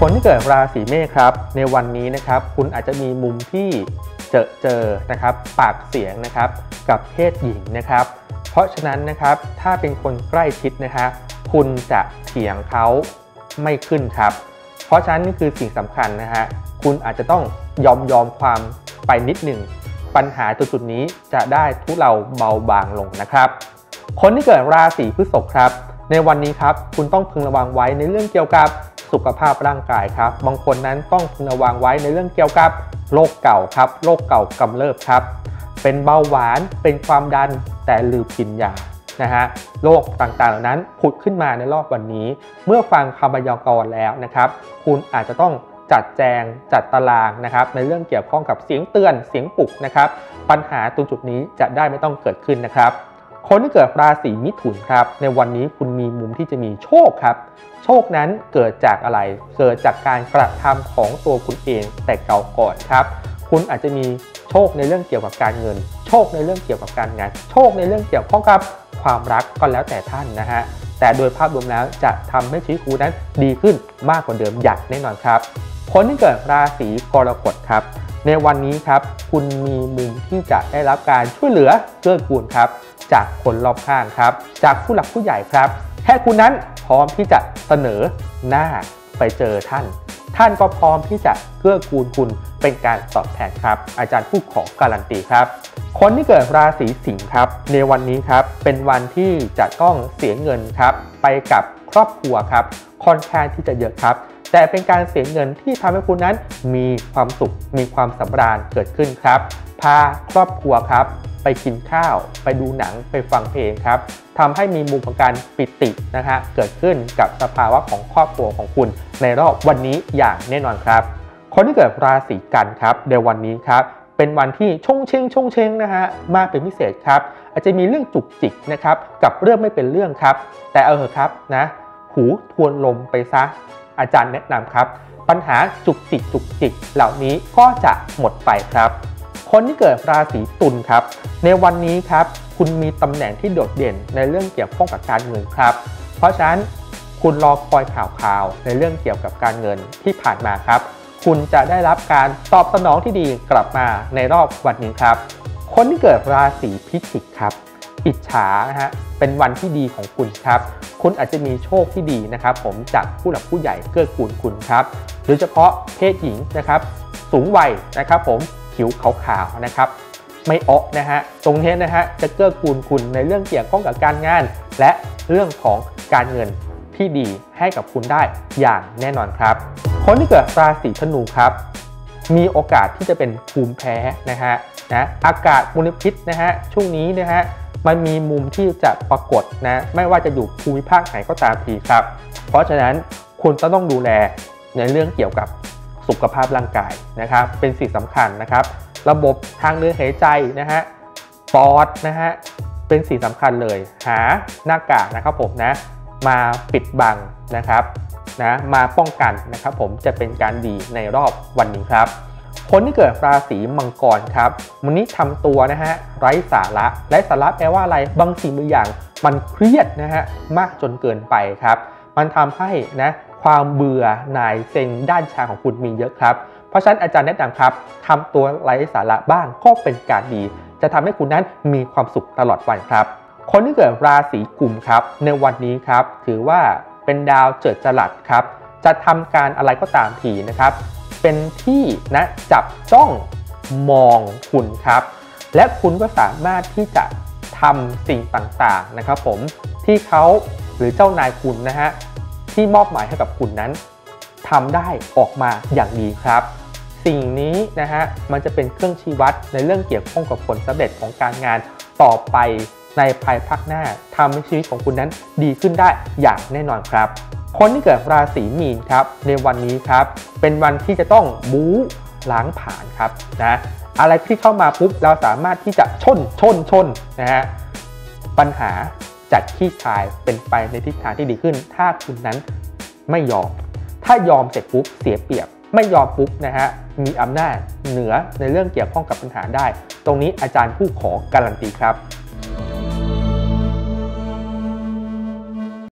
คนที่เกิดราศีเมษครับ ในวันนี้นะครับ คุณอาจจะมีมุมที่เจอเจอนะครับ ปากเสียงนะครับ กับเพศหญิงนะครับ เพราะฉะนั้นนะครับ ถ้าเป็นคนใกล้ชิดนะครับคุณจะเถียงเขาไม่ขึ้นครับ เพราะฉะนั้นนี่คือสิ่งสำคัญนะฮะ คุณอาจจะต้องยอมยอมความไปนิดหนึ่ง ปัญหาจุดๆนี้จะได้ทุเลาเบาบางลงนะครับ คนที่เกิดราศีพฤษภครับ ในวันนี้ครับ คุณต้องพึงระวังไว้ในเรื่องเกี่ยวกับ สุขภาพร่างกายครับ บางคนนั้นต้องพึงระวังไว้ในเรื่องเกี่ยวกับโรคเก่าครับ โรคเก่ากำเริบครับ เป็นเบาหวาน เป็นความดัน แต่ลืมกินยา นะฮะ โรคต่างๆ เหล่านั้นผุดขึ้นมาในรอบวันนี้ เมื่อฟังคำพยากรณ์แล้วนะครับ คุณอาจจะต้องจัดแจงจัดตารางนะครับ ในเรื่องเกี่ยวข้องกับเสียงเตือน เสียงปลุกนะครับ ปัญหาตรงจุดนี้จะได้ไม่ต้องเกิดขึ้นนะครับ คนที่เกิดราศีมิถุนครับ ในวันนี้คุณมีมุมที่จะมีโชคครับ โชคนั้นเกิดจากอะไร เกิดจากการกระทำของตัวคุณเองแต่เก่าก่อนครับ คุณอาจจะมีโชคในเรื่องเกี่ยวกับการเงิน โชคในเรื่องเกี่ยวกับการงาน โชคในเรื่องเกี่ยวข้องกับความรักก็แล้วแต่ท่านนะฮะแต่โดยภาพรวมแล้วจะทำให้ชีวิตคุณนั้นดีขึ้นมากกว่าเดิมอย่างแน่นอนครับคนที่เกิดราศีกรกฎครับ ในวันนี้ครับ คุณมีมุมที่จะได้รับการช่วยเหลือเกื้อกูลครับ จากคนรอบข้างครับ จากผู้หลักผู้ใหญ่ครับแค่คุณนั้นพร้อมที่จะเสนอหน้าไปเจอท่าน ท่านก็พร้อมที่จะเกื้อกูลคุณเป็นการตอบแทนครับ อาจารย์ผู้ขอการันตีครับ คนที่เกิดราศีสิงห์ครับ ในวันนี้ครับเป็นวันที่จะต้องเสียเงินครับ ไปกับครอบครัวครับค่อนข้างที่จะเยอะครับ แต่เป็นการเสียเงินที่ทำให้คุณนั้นมีความสุข มีความสำราญเกิดขึ้นครับ พาครอบครัวครับ ไปกินข้าว ไปดูหนังไปฟังเพลงครับทำให้มีมุมของการปิตินะฮะเกิดขึ้นกับสภาวะของครอบครัวของคุณ ในรอบวันนี้อย่างแน่นอนครับ คนที่เกิดราศีกันครับในวันนี้ครับเป็นวันที่ชงเชงชงเชงนะฮะมากเป็นพิเศษครับ อาจจะมีเรื่องจุกจิกนะครับกับเรื่องไม่เป็นเรื่องครับ แต่เออครับนะหูทวนลมไปซะ อาจารย์แนะนำครับ ปัญหาจุกจิกจุกจิกเหล่านี้ก็จะหมดไปครับ คนที่เกิดราศีตุลครับ ในวันนี้ครับคุณมีตำแหน่งที่โดดเด่นในเรื่องเกี่ยวข้องกับการเงินครับ เพราะฉะนั้นคุณรอคอยข่าวข่าวในเรื่องเกี่ยวกับการเงินที่ผ่านมาครับ คุณจะได้รับการตอบสนองที่ดีกลับมาในรอบวันนี้ครับ คนที่เกิดราศีพิจิกครับ อิจฉานะฮะเป็นวันที่ดีของคุณครับ คุณอาจจะมีโชคที่ดีนะครับผมจากผู้หลักผู้ใหญ่เกื้อกูลคุณครับโดยเฉพาะเพศหญิงนะครับสูงวัยนะครับผมผิวขาวๆนะครับไม่เอะนะฮะตรงนี้นะฮะจะเกื้อกูลคุณในเรื่องเกี่ยวข้องกับการงาน และเรื่องของการเงินที่ดีให้กับคุณได้อย่างแน่นอนครับ คนที่เกิดราศีธนูครับ มีโอกาสที่จะเป็นภูมิแพ้นะฮะนะอากาศมลพิษนะฮะช่วงนี้นะฮะ มันมีมุมที่จะปรากฏนะไม่ว่าจะอยู่ภูมิภาคไหนก็ตามทีครับ เพราะฉะนั้นคุณจะต้องดูแลในเรื่องเกี่ยวกับสุขภาพร่างกายนะครับ เป็นสิ่งสำคัญนะครับ ระบบทางเดินหายใจนะฮะปอดนะฮะเป็นสิ่งสำคัญเลย หาหน้ากากนะครับผมนะมาปิดบังนะครับนะมาป้องกันนะครับผมจะเป็นการดีในรอบวันนี้ครับ คนที่เกิดราศีมังกรครับวันนี้ทำตัวนะฮะไร้สาระไร้สาระแปลว่าอะไรบางสิ่งบางอย่าง มันเครียดนะฮะมากจนเกินไปครับ มันทำให้นะความเบื่อหน่ายเซ็งด้านชาของคุณมีเยอะครับ เพราะฉะนั้นอาจารย์แนะนำครับทำตัวไร้สาระบ้างก็เป็นการดี จะทำให้คุณนั้นมีความสุขตลอดวันครับ คนที่เกิดราศีกุมครับ ในวันนี้ครับ ถือว่าเป็นดาวเจิดจรัสครับ จะทำการอะไรก็ตามทีนะครับ เป็นที่นะจับจ้องมองคุณครับ และคุณก็สามารถที่จะทำสิ่งต่างๆนะครับผมที่เขาหรือเจ้านายคุณนะฮะที่มอบหมายให้กับคุณนั้นทำได้ออกมาอย่างดีครับ สิ่งนี้นะฮะมันจะเป็นเครื่องชี้วัดในเรื่องเกี่ยวข้องกับผลสำเร็จของการงานต่อไปในภายภาคหน้าทำให้ชีวิตของคุณนั้นดีขึ้นได้อย่างแน่นอนครับ คนที่เกิดราศีมีนครับในวันนี้ครับเป็นวันที่จะต้องบู๊ล้างผ่านครับนะอะไรที่เข้ามาปุ๊บเราสามารถที่จะชนชนชนนะฮะปัญหาจัดขี้คายเป็นไปในทิศทางที่ดีขึ้น ถ้าคุณนั้นไม่ยอม ถ้ายอมเสร็จปุ๊บเสียเปรียบ ไม่ยอมปุ๊บนะฮะมีอำนาจเหนือในเรื่องเกี่ยวข้องกับปัญหาได้ ตรงนี้อาจารย์ผู้ขอการันตีครับ